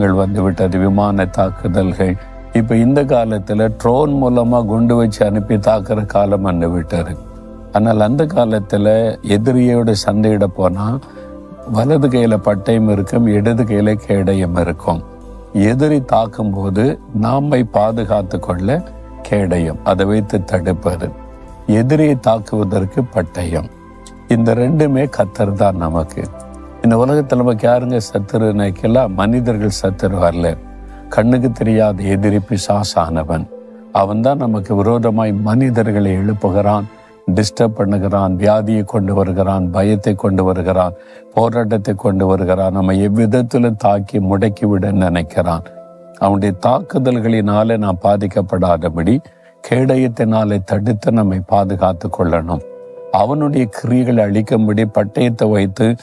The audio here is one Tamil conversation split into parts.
வந்து விட்டது விமான தாக்குதல்கள். இப்ப இந்த காலத்துல ட்ரோன் மூலமா குண்டு வச்சு அனுப்பி தாக்குற காலம் வந்து விட்டாரு ஆனால் அந்த காலத்துல எதிரியோட சண்டையிட போனா வலது கையில பட்டயம் இருக்கும் இடது கையில கேடயம் இருக்கும். எதிரி தாக்கும் போது நாமை பாதுகாத்து கொள்ள கேடயம் அதை வைத்து தடுப்பது. எதிரியை தாக்குவதற்கு பட்டயம். இந்த ரெண்டுமே கத்தர் தான் நமக்கு. இந்த உலகத்தில் நமக்கு யாருங்க சத்துரு? நினைக்கலாம் மனிதர்கள் சத்துரு வரல. கண்ணுக்கு தெரியாத எதிரி பிசாசானவன். அவன் தான் நமக்கு விரோதமாய் மனிதர்களை எழுப்புகிறான் டிஸ்டர்ப் பண்ணுகிறான் வியாதியை கொண்டு வருகிறான் பயத்தை கொண்டு வருகிறான் போராட்டத்தை கொண்டு வருகிறான் நம்ம எவ்விதத்திலும் தாக்கி முடக்கி விட நினைக்கிறான். அவனுடைய தாக்குதல்களினாலே நாம் பாதிக்கப்படாதபடி கேடயத்தினாலே தடுத்து நம்மை பாதுகாத்து கொள்ளணும். அவனுடைய கிரியைகளை அழிக்கும்படி பட்டயத்தை வைத்து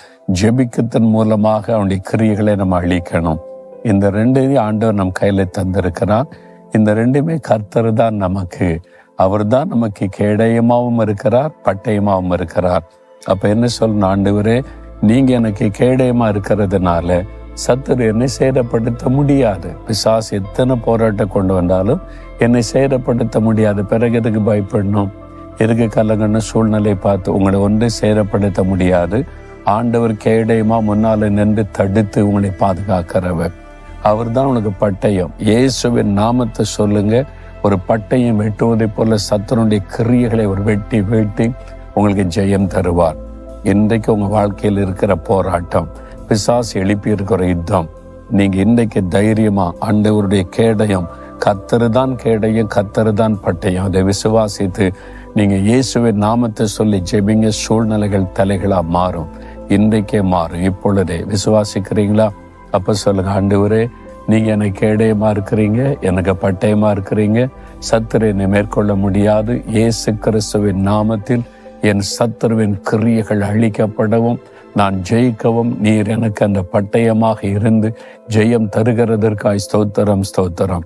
ஜெபிக்கத்தின் மூலமாக அவனுடைய கிரியைகளை நம்ம அழிக்கணும். இந்த ரெண்டையும் ஆண்டவர் நம் கையில தந்திருக்கிறார். இந்த ரெண்டுமே கர்த்தர் தான் நமக்கு. அவர் தான் நமக்கு கேடயமாகவும் இருக்கிறார் பட்டயமாகவும் இருக்கிறார். அப்ப என்ன சொல்லணும் ஆண்டவரே? நீங்க எனக்கு கேடயமா இருக்கிறதுனால சத்துரு என்னை சேதப்படுத்த முடியாது. பிசாசு எத்தனை போராட்டம் கொண்டு வந்தாலும் என்னை சேதப்படுத்த முடியாது. பிறகு எதுக்கு பயப்படணும்? இருக்க கலங்கன்னு சூழ்நிலை பார்த்து உங்களை ஒன்று சேரப்படுத்த முடியாது. ஆண்டவர் கேடயமா முன்னால நின்று தடுத்து உங்களை பாதுகாக்கிறவர். அவர் தான் உனக்கு பட்டயம். இயேசுவின் நாமத்தை சொல்லுங்க. ஒரு பட்டயம் வெட்டுவதை போல சத்துருடைய கிரியைகளை ஒரு வெட்டி வெட்டி உங்களுக்கு ஜெயம் தருவார். இன்றைக்கு உங்க வாழ்க்கையில் இருக்கிற போராட்டம் பிசாசு எழுப்பி இருக்கிற யுத்தம் நீங்க இன்றைக்கு தைரியமா ஆண்டவருடைய கேடயம் கத்தரு தான் கேடையும் கத்தரு தான் பட்டையும். அதை விசுவாசித்து நீங்க இயேசுவின் நாமத்தை சொல்லி ஜெபிங்க. சூழ்நிலைகள் தலைகளா மாறும். இன்றைக்கே மாறும். இப்பொழுதே விசுவாசிக்கிறீங்களா? அப்ப சொல்லுங்க ஆண்டவரே நீங்க எனக்கு கேடயமா இருக்கிறீங்க எனக்கு பட்டயமா இருக்கிறீங்க. சத்துரு என்னை மேற்கொள்ள முடியாது. இயேசு கிறிஸ்துவின் நாமத்தில் என் சத்துருவின் கிரியைகள் அழிக்கப்படவும் நான் ஜெயிக்கவும் நீர் எனக்கு அந்த பட்டயமாக இருந்து ஜெயம் தருகிறதற்காய் ஸ்தோத்திரம் ஸ்தோத்திரம்.